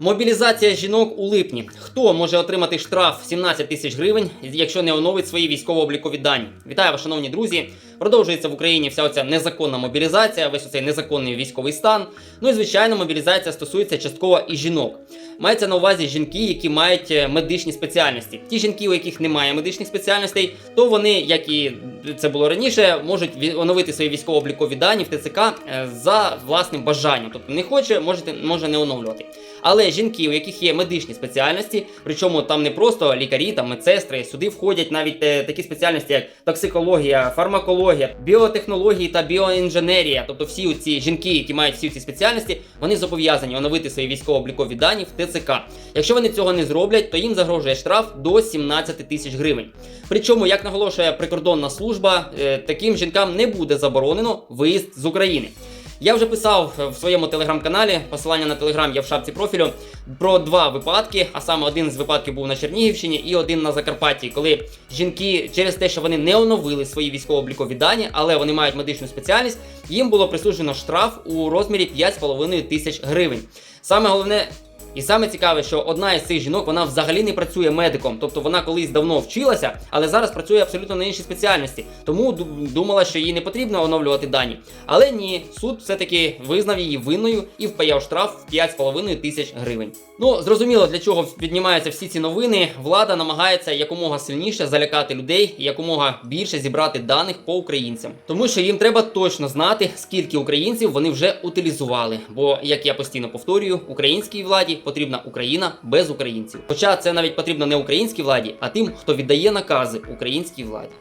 Мобілізація жінок у липні. Хто може отримати штраф 17 тисяч гривень, якщо не оновить свої військово-облікові дані? Вітаю вас, шановні друзі. Продовжується в Україні вся оця незаконна мобілізація, весь цей незаконний військовий стан. Ну і звичайно, мобілізація стосується частково і жінок. Мається на увазі жінки, які мають е, медичні спеціальності. Ті жінки, у яких немає медичних спеціальностей, то вони, як і це було раніше, можуть оновити свої військово-облікові дані в ТЦК е, за власним бажанням. Тобто не хоче, можете, може не оновлювати. Але жінки, у яких є медичні спеціальності, причому там не просто лікарі, там медсестри, сюди входять навіть е, такі спеціальності, як токсикологія, фармакологія, біотехнології та біоінженерія. Тобто всі ці жінки, які мають всі ці спеціальності, вони зобов'язані оновити свої військово-облікові дані в ТЦК. Якщо вони цього не зроблять, то їм загрожує штраф до 17 тисяч гривень. Причому, як наголошує прикордонна служба, е, таким жінкам не буде заборонено виїзд з України. Я вже писав в своєму телеграм-каналі, посилання на телеграм є в шапці профілю, про два випадки. А саме один з випадків був на Чернігівщині і один на Закарпатті, коли жінки через те, що вони не оновили свої військово-облікові дані, але вони мають медичну спеціальність, їм було присуджено штраф у розмірі 5,5 тисяч гривень. Саме головне. І саме цікаве, що одна із цих жінок вона взагалі не працює медиком, тобто вона колись давно вчилася, але зараз працює абсолютно на іншій спеціальності. Тому думала, що їй не потрібно оновлювати дані. Але ні, суд все-таки визнав її винною і впаяв штраф в 5,5 тисяч гривень. Ну зрозуміло, для чого піднімаються всі ці новини. Влада намагається якомога сильніше залякати людей і якомога більше зібрати даних по українцям, тому що їм треба точно знати, скільки українців вони вже утилізували. Бо, як я постійно повторюю, українській владі потрібна Україна без українців. Хоча це навіть потрібно не українській владі, а тим, хто віддає накази українській владі.